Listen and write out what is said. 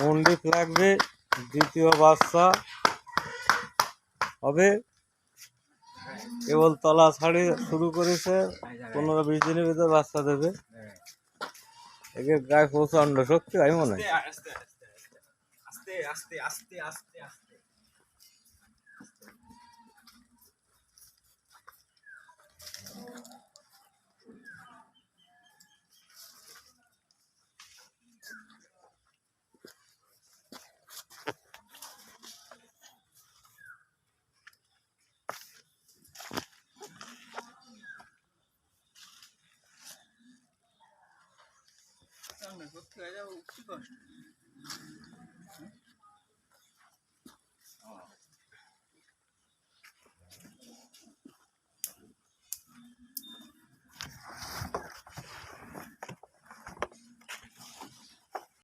মন্ডিপ লাগবে, দ্বিতীয় বাচ্চা হবে। কেবল তলা ছাড়ি শুরু করেছে, পনেরো বিশ দিনের ভিতরে বাচ্চা দেবে। একে গায়ে প্রচণ্ড শক্তি, আমি মনে হয়। não nós vou pegar o que gosta.